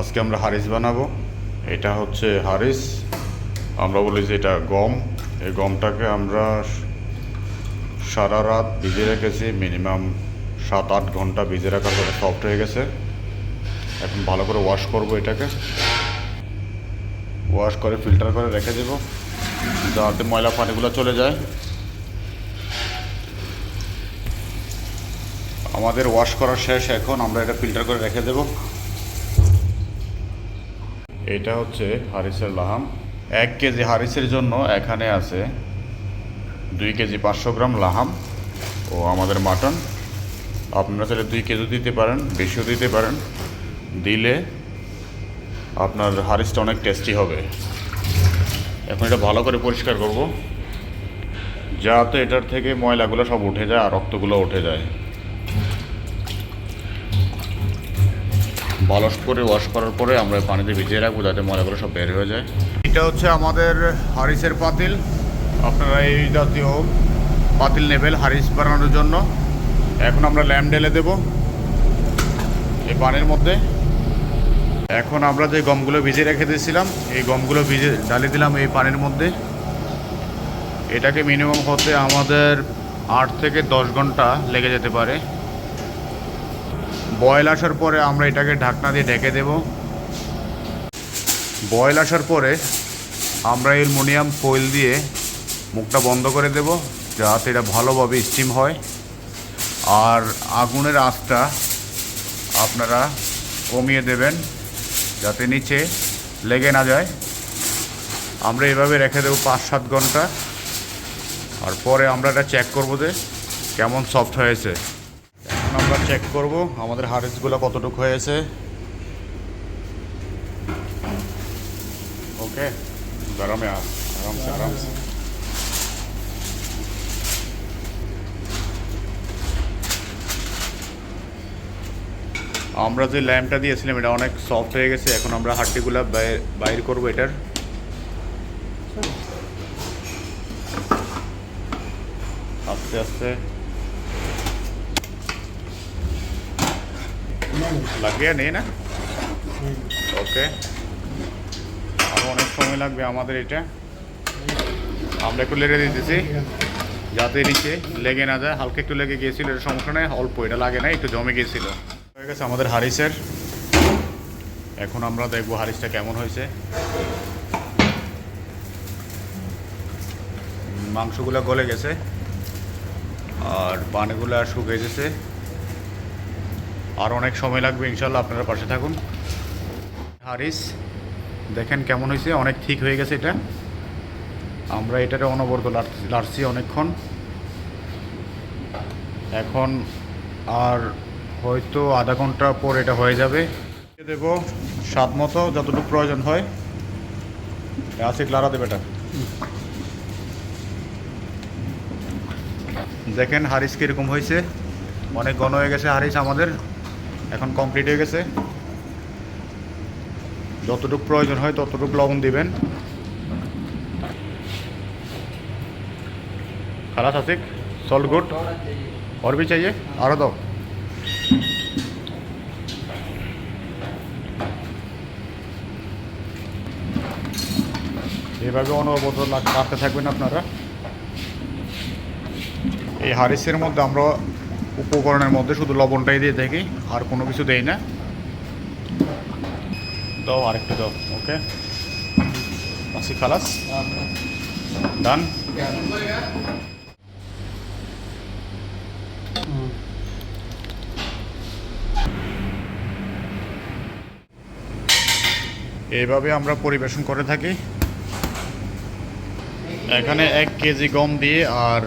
আজকে আমরা হারিস বানাবো। এটা হচ্ছে হারিস। আমরা বলি যে এটা গম। এই গমটাকে আমরা সারা রাত ভিজে রেখেছি, মিনিমাম সাত আট ঘণ্টা ভিজে রাখার পরে সফট হয়ে গেছে। এখন ভালো করে ওয়াশ করব এটাকে। ওয়াশ করে ফিল্টার করে রেখে দেবো, যাতে ময়লা পানিগুলো চলে যায়। আমাদের ওয়াশ করা শেষ, এখন আমরা এটা ফিল্টার করে রেখে দেব। এটা হচ্ছে হারিসের লাহাম। এক কেজি হারিসের জন্য এখানে আছে দুই কেজি পাঁচশো গ্রাম লাহাম ও আমাদের মাটন। আপনারা চাইলে দুই কেজি দিতে পারেন, বেশিও দিতে পারেন। দিলে আপনার হারিসটা অনেক টেস্টি হবে। এখন এটা ভালো করে পরিষ্কার করব। যাতে এটার থেকে ময়লাগুলো সব উঠে যায় আর রক্তগুলো উঠে যায়। ভালো করে ওয়াশ করার পরে আমরা পানিতে ভিজিয়ে রাখব যাতে ময়লাগুলো সব বের হয়ে যায়। এটা হচ্ছে আমাদের হারিসের পাতিল। আপনারা এই জাতীয় পাতিল নেবেন হারিস বানানোর জন্য। এখন আমরা ল্যাম্প ঢেলে দেব এই পানির মধ্যে। এখন আমরা যে গমগুলো ভিজিয়ে রেখে দিয়েছিলাম, এই গমগুলো ভিজে ডালে দিলাম এই পানির মধ্যে। এটাকে মিনিমাম হতে আমাদের আট থেকে দশ ঘণ্টা লেগে যেতে পারে। বয়েল আসার পরে আমরা এটাকে ঢাকনা দিয়ে ঢেকে দেব। বয়েল আসার পরে আমরা অ্যালুমিনিয়াম ফয়েল দিয়ে মুখটা বন্ধ করে দেব, যাতে এটা ভালোভাবে স্টিম হয়। আর আগুনের আঁচটা আপনারা কমিয়ে দেবেন, যাতে নিচে লেগে না যায়। আমরা এভাবে রেখে দেবো পাঁচ সাত ঘণ্টা। আর পরে আমরা এটা চেক করব যে কেমন সফট হয়েছে। আমরা চেক করব আমাদের হারিসগুলো কতটুকু হয়েছে। ওকে আস, আরামসে আরামসে। আমরা যে ল্যাম্পটা দিয়েছিলাম, এটা অনেক সফট হয়ে গেছে, এখন আমরা হাড্ডিগুলো বাইর করব এটার। আস্তে আস্তে। লাগিয়ে নেই না। ওকে। আরও অনেক সময় লাগবে আমাদের এটা। আমরা একটু লেগে দিতেছি। যাতে নিচে লেগে না যায়। হালকা একটু লেগে গিয়েছিল, এটা সমস্যা নেই। অল্প এটা লাগে না একটু জমে গিয়েছিল। হয়ে গেছে আমাদের হারিসের। এখন আমরা দেখব হারিসটা কেমন হয়েছে। মাংসগুলো গলে গেছে। আর পানিগুলো শুকিয়ে গেছে। আর অনেক সময় লাগবে ইনশাল্লাহ আপনারা পাশে থাকুন। হারিস, দেখেন কেমন হয়েছে, অনেক ঠিক হয়ে গেছে এটা। আমরা এটারে অনবরত লাড়ছি- অনেকক্ষণ। এখন আর হয়তো আধা ঘণ্টা পর এটা হয়ে যাবে। দেব স্বাদ মতো, যতটুকু প্রয়োজন হয়। আসিক লাড়া দেবে এটা। দেখেন হারিস কীরকম হয়েছে। অনেক ঘন হয়ে গেছে হারিস আমাদের। এখন কমপ্লিট হয়ে গেছে। যতটুকু প্রয়োজন হয় ততটুকু লবণ দিবেন। খালাস আসিক সল্ট গুড। আর বি চাই और দাও। এভাবে অনবরত কাটতে থাকবেন আপনারা। এই হারিসের মধ্যে আমরা উপকরণের মধ্যে শুধু লবণটাই দিয়ে থাকি আর কোনো কিছু দেই না। দাও আরেকটু দাও, ওকে? আসি খালাস। ডান এইভাবে আমরা পরিবেশন করে থাকি। এখানে এক কেজি গম দিয়ে আর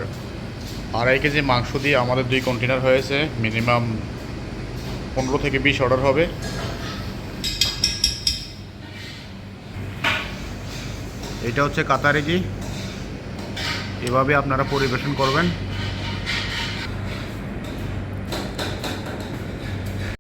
আড়াই কেজি মাংস দিয়ে আমাদের দুই কন্টেনার হয়েছে। মিনিমাম পনেরো থেকে বিশ অর্ডার হবে। এটা হচ্ছে কাতারেগি এভাবে আপনারা পরিবেশন করবেন।